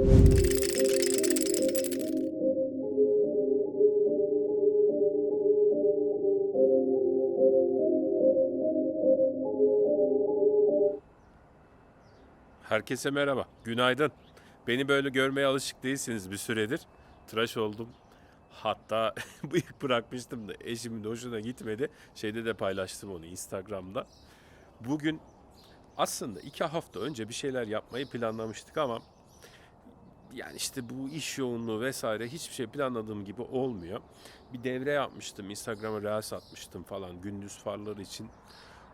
Herkese merhaba, günaydın. Beni böyle görmeye alışık değilsiniz bir süredir. Tıraş oldum. Hatta bıyık bırakmıştım da eşimin hoşuna gitmedi. Şeyde de paylaştım onu Instagram'da. Bugün aslında iki hafta önce bir şeyler yapmayı planlamıştık ama yani işte bu iş yoğunluğu vesaire hiçbir şey planladığım gibi olmuyor. Bir devre yapmıştım, Instagram'a reels atmıştım falan gündüz farları için.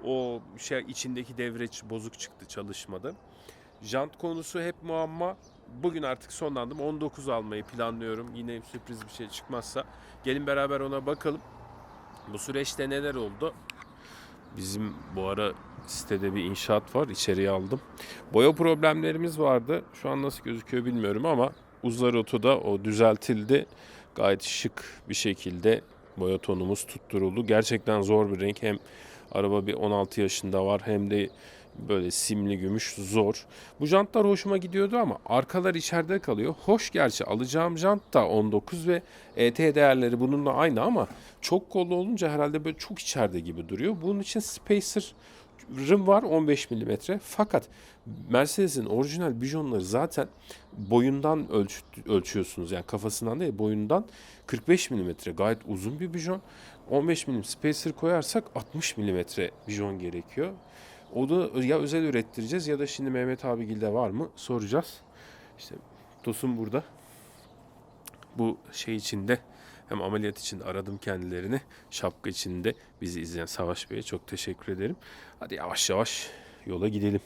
O şey içindeki devre bozuk çıktı, çalışmadı. Jant konusu hep muamma. Bugün artık sonlandım. 19 almayı planlıyorum. Yine sürpriz bir şey çıkmazsa. Gelin beraber ona bakalım. Bu süreçte neler oldu? Bizim bu ara sitede bir inşaat var. İçeriye aldım. Boya problemlerimiz vardı. Şu an nasıl gözüküyor bilmiyorum ama uzlar otoda o düzeltildi. Gayet şık bir şekilde boya tonumuz tutturuldu. Gerçekten zor bir renk. Hem araba bir 16 yaşında var hem de böyle simli gümüş zor. Bu jantlar hoşuma gidiyordu ama arkalar içeride kalıyor. Hoş gerçi alacağım jant da 19 ve ET değerleri bununla aynı ama çok kollu olunca herhalde böyle çok içeride gibi duruyor. Bunun için spacer rim var 15 mm. Fakat Mercedes'in orijinal bijonları zaten boyundan ölç, ölçüyorsunuz. Yani kafasından değil boyundan 45 mm gayet uzun bir bijon. 15 mm spacer koyarsak 60 mm bijon gerekiyor. O da ya özel ürettireceğiz ya da şimdi Mehmet abigilde var mı soracağız. İşte Tosun burada. Bu şey içinde hem ameliyat için aradım kendilerini. Şapka içinde bizi izleyen Savaş Bey'e çok teşekkür ederim. Hadi yavaş yavaş yola gidelim.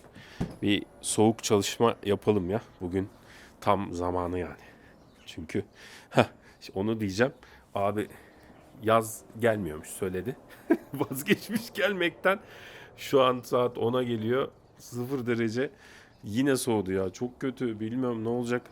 Bir soğuk çalışma yapalım ya. Bugün tam zamanı yani. Çünkü heh, onu diyeceğim. Abi yaz gelmiyormuş söyledi. Vazgeçmiş gelmekten. Şu an saat 10'a geliyor. 0 derece. Yine soğudu ya. Çok kötü. Bilmiyorum ne olacak.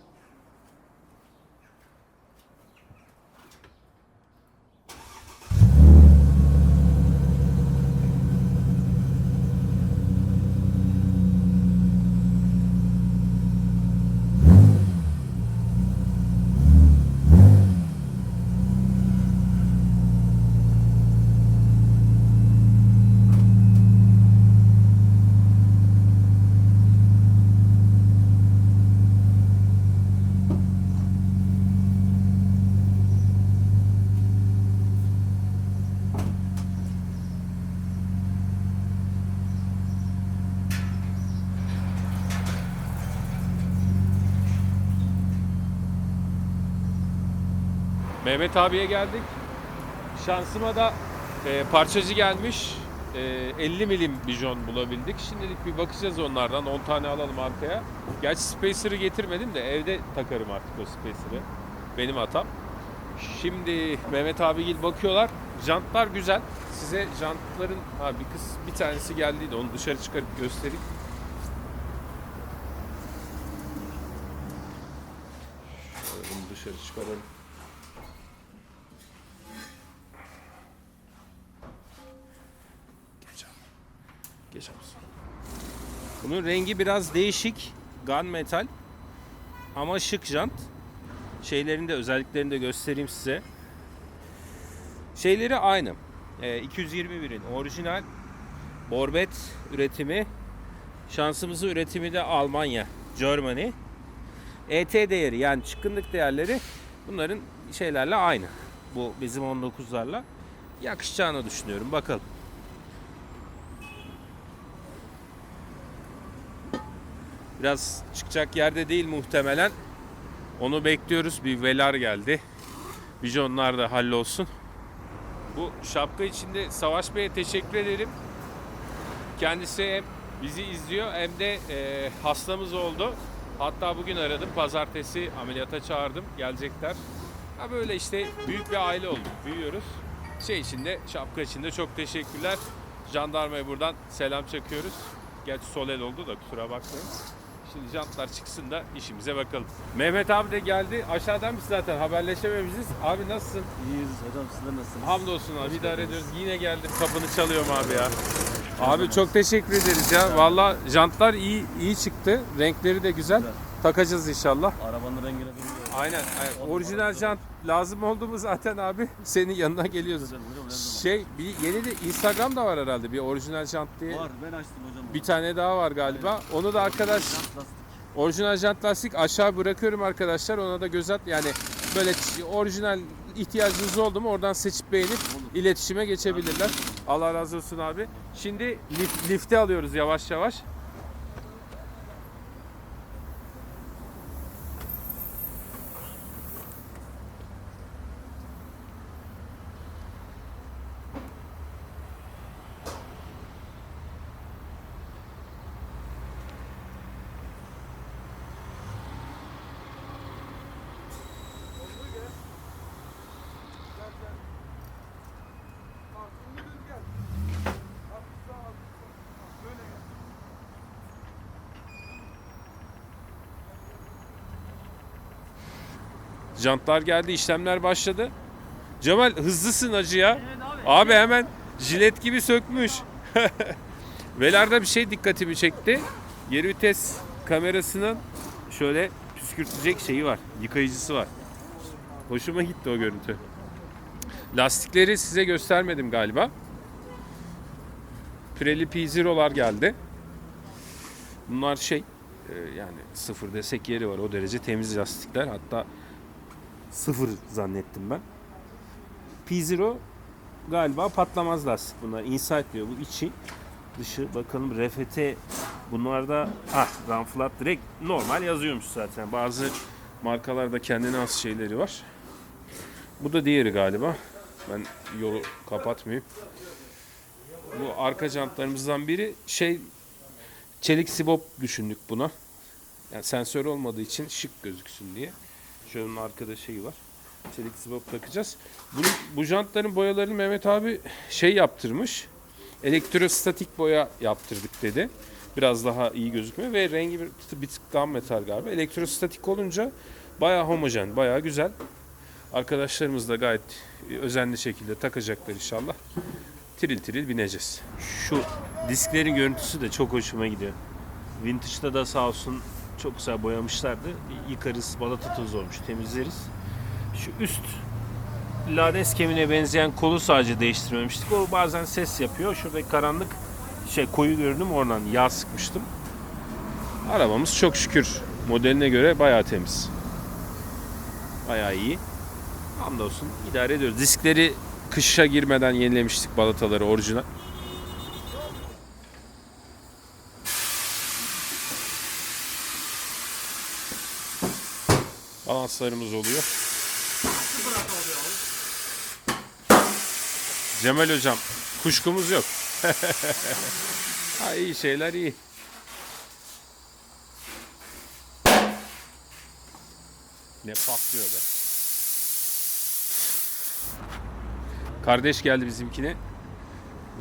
Mehmet abiye geldik. Şansıma da e, parçacı gelmiş. E, 50 milim bijon bulabildik. Şimdilik bir bakacağız onlardan. 10 tane alalım arkaya. Gerçi spacer'ı getirmedim de evde takarım artık o spacer'ı. Benim hatam. Şimdi Mehmet abigil bakıyorlar. Jantlar güzel. Size jantların ha bir kız bir tanesi geldiydi. Onu dışarı çıkarıp göstereyim. Şöyle bunu dışarı çıkaralım. Geç abi. Bunun rengi biraz değişik. Gunmetal. Ama şık jant. Şeylerin de özelliklerini de göstereyim size. Şeyleri aynı. Ee, 221'in orijinal Borbet üretimi. Şansımızı üretimi de Almanya, Germany. ET değeri yani çıkınlık değerleri bunların şeylerle aynı. Bu bizim 19'larla yakışacağını düşünüyorum. Bakalım. Biraz çıkacak yerde değil muhtemelen. Onu bekliyoruz. Bir velar geldi. Vijonlar da hallolsun. Bu şapka içinde Savaş Bey'e teşekkür ederim. Kendisi hem bizi izliyor hem de e, hastamız oldu. Hatta bugün aradım. Pazartesi ameliyata çağırdım. Gelecekler. Ha böyle işte büyük bir aile olduk. Büyüyoruz. Şey içinde, şapka içinde çok teşekkürler. Jandarmaya buradan selam çakıyoruz. Gerçi solel oldu da kusura bakmayın. Şimdi jantlar çıksın da işimize bakalım. Mehmet abi de geldi. Aşağıdan biz zaten haberleşememişiz. Abi nasılsın? İyiyiz hocam sizler nasılsınız? Hamdolsun abi. Hoş İdare geldiniz. ediyoruz. Yine geldim. Kapını çalıyorum abi ya. Abi çok teşekkür ederiz ya. Valla jantlar iyi iyi çıktı. Renkleri de güzel. Güzel. takacağız inşallah. Arabanın rengine benziyor. Aynen. aynen. Orijinal jant lazım oldu mu zaten abi senin yanına geliyoruz. Şey bir yeni de Instagram da var herhalde bir orijinal jant diye. Var ben açtım hocam. Bir tane daha var galiba. Onu da arkadaş orijinal jant lastik aşağı bırakıyorum arkadaşlar. Ona da göz at. Yani böyle orijinal ihtiyacınız oldu mu oradan seçip beğenip iletişime geçebilirler. Allah razı olsun abi. Şimdi lif, lifte alıyoruz yavaş yavaş. Jantlar geldi, işlemler başladı. Cemal hızlısın acı ya. Abi hemen jilet gibi sökmüş. Velarda bir şey dikkatimi çekti. Geri vites kamerasının şöyle püskürtecek şeyi var. Yıkayıcısı var. Hoşuma gitti o görüntü. Lastikleri size göstermedim galiba. Pirelli P0'lar geldi. Bunlar şey e, yani sıfır desek yeri var o derece temiz lastikler hatta sıfır zannettim ben. P0 galiba patlamaz lastik bunlar. Insight diyor bu içi. Dışı bakalım RFT bunlarda ah run flat direkt normal yazıyormuş zaten. Bazı markalarda kendine has şeyleri var. Bu da diğeri galiba. Ben yolu kapatmayayım. Bu arka jantlarımızdan biri şey çelik sibop düşündük buna. Yani sensör olmadığı için şık gözüksün diye. Şunun arkada şeyi var. Çelik sibop takacağız. Bunun, bu jantların boyalarını Mehmet abi şey yaptırmış. Elektrostatik boya yaptırdık dedi. Biraz daha iyi gözükmüyor ve rengi bir, bir tık daha metal galiba. Elektrostatik olunca bayağı homojen, bayağı güzel. Arkadaşlarımız da gayet özenli şekilde takacaklar inşallah. Tiril tiril bineceğiz. Şu disklerin görüntüsü de çok hoşuma gidiyor. Vintage'da da sağ olsun çok güzel boyamışlardı. Yıkarız, balata tozu olmuş, temizleriz. Şu üst lades kemiğine benzeyen kolu sadece değiştirmemiştik. O bazen ses yapıyor. Şuradaki karanlık şey koyu görünüm oradan yağ sıkmıştım. Arabamız çok şükür modeline göre bayağı temiz. Bayağı iyi. Hamdolsun idare ediyoruz. Diskleri kışa girmeden yenilemiştik balataları orijinal. Balanslarımız oluyor. Cemal hocam kuşkumuz yok. ha iyi şeyler iyi. Ne patlıyor be. Kardeş geldi bizimkine.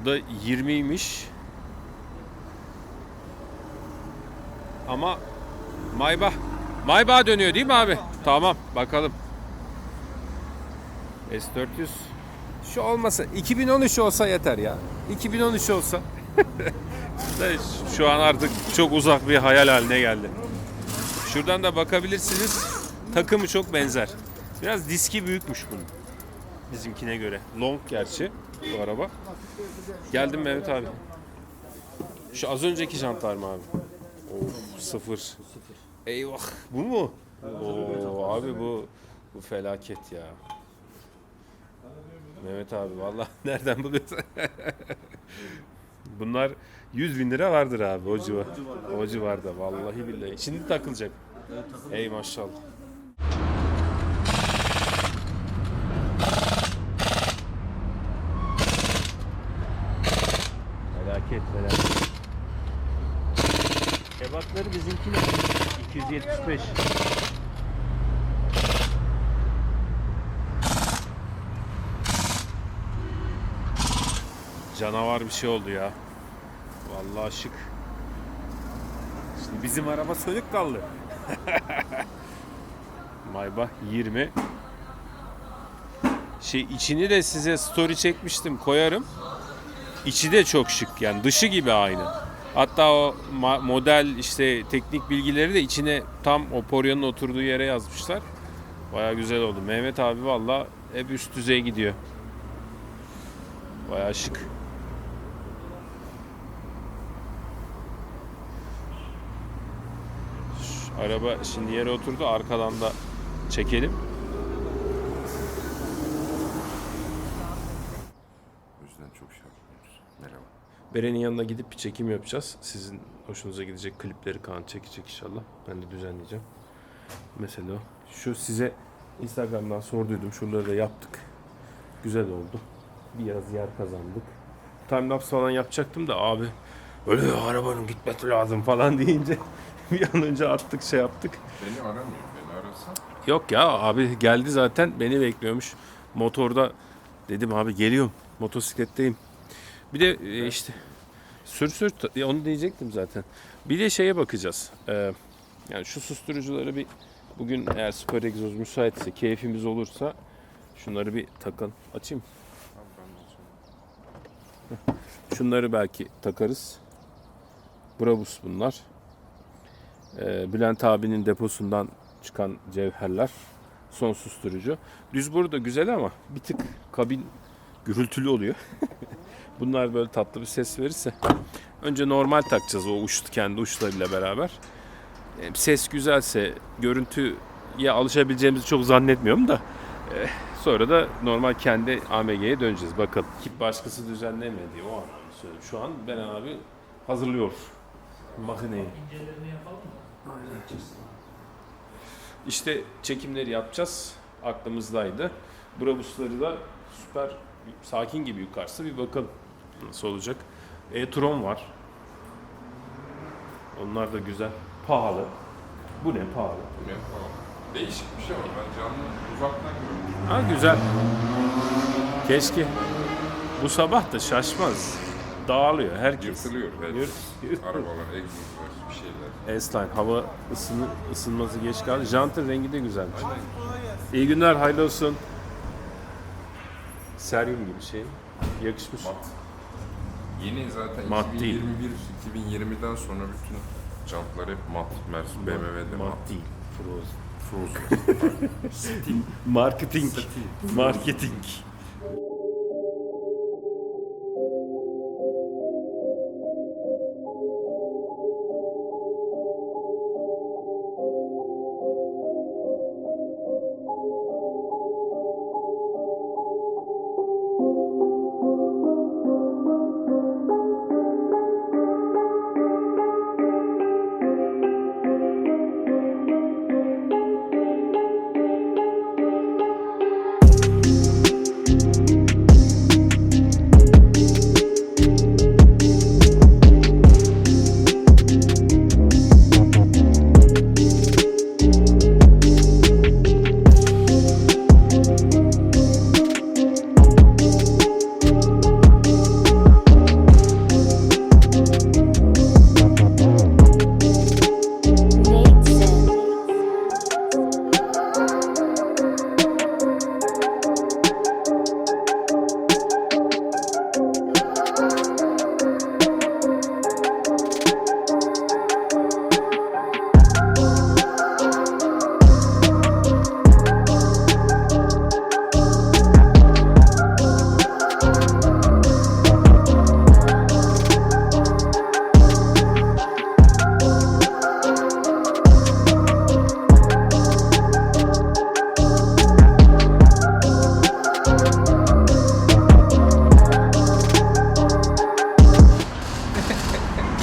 Bu da 20'ymiş. Ama Maybach Maybach dönüyor değil mi abi? Tamam bakalım. S400 şu olmasa 2013 olsa yeter ya. 2013 olsa. Şu an artık çok uzak bir hayal haline geldi. Şuradan da bakabilirsiniz. Takımı çok benzer. Biraz diski büyükmüş bunun. Bizimkine göre. Long gerçi bu araba. Geldim Mehmet abi. Şu az önceki jantlar abi? Of sıfır. Eyvah. Bu mu? Oo abi bu bu felaket ya. Mehmet abi vallahi nereden buluyorsun? Bunlar 100 bin lira vardır abi o civar. O civarda vallahi billahi. Şimdi takılacak. Ey maşallah. Felaket felaket. Kebapları bizimkine 275. Canavar bir şey oldu ya. Vallahi şık. Şimdi bizim araba sönük kaldı. Maybach 20. Şey içini de size story çekmiştim koyarım. İçi de çok şık yani dışı gibi aynı. Hatta o model işte teknik bilgileri de içine tam o Porya'nın oturduğu yere yazmışlar. Baya güzel oldu. Mehmet abi valla hep üst düzey gidiyor. Baya şık. Şu araba şimdi yere oturdu. Arkadan da çekelim. O yüzden çok şey yapmıyoruz. Merhaba. Beren'in yanına gidip bir çekim yapacağız. Sizin hoşunuza gidecek klipleri Kaan çekecek inşallah. Ben de düzenleyeceğim. Mesela. Şu size Instagram'dan sorduydum. Şuraları da yaptık. Güzel oldu. Biraz yer kazandık. Timelapse falan yapacaktım da abi öyle arabanın gitmesi lazım falan deyince bir an önce attık şey yaptık. Beni aramıyor. Beni arasa Yok ya abi geldi zaten beni bekliyormuş. Motorda dedim abi geliyorum motosikletteyim. Bir de e, işte sür sür onu diyecektim zaten. Bir de şeye bakacağız. Ee, yani şu susturucuları bir bugün eğer süper egzoz müsaitse keyfimiz olursa şunları bir takın. Açayım. Şunları belki takarız. Brabus bunlar. Ee, Bülent abinin deposundan çıkan cevherler. Son susturucu. Düz burada güzel ama bir tık kabin gürültülü oluyor. Bunlar böyle tatlı bir ses verirse. Önce normal takacağız o uç, kendi uçlarıyla beraber. Ee, Ses güzelse, görüntüye alışabileceğimizi çok zannetmiyorum da. e, Sonra da normal kendi AMG'ye döneceğiz bakalım. Ki başkası düzenlemedi o anlamda söylüyorum. Şu an Ben abi hazırlıyor makineyi. İşte çekimleri yapacağız. Aklımızdaydı. Brabusları da süper sakin gibi yukarısı bir bakalım nasıl olacak. E-tron var. Onlar da güzel. Pahalı. Bu ne pahalı? Bilmiyorum falan. Değişik bir şey ama ben canlı uzaktan görüyorum. Ha güzel. Keşke. Bu sabah da şaşmaz. Dağılıyor herkes. Yırtılıyor. Evet. Yırt- Arabalar, egzozlar, bir şeyler. S-Line hava ısını, ısınması geç kaldı. Jantın rengi de güzelmiş. İyi günler, hayırlı olsun. Seryum gibi şey. Yakışmış. Mat. Yeni zaten Mat değil. 2021 2020'den sonra bütün jantlar hep mat. Mercedes BMW'de mat. Mat değil. Frozen. Frozen. Marketing. Marketing.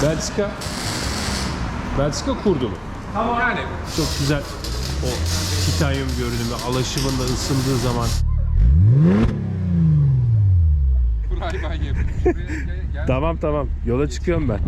Belçika. Belçika kurdu mu? yani Çok güzel. O titanyum görünümü alaşımında ısındığı zaman. Şuraya gel- gel- Tamam tamam. Yola çıkıyorum ben.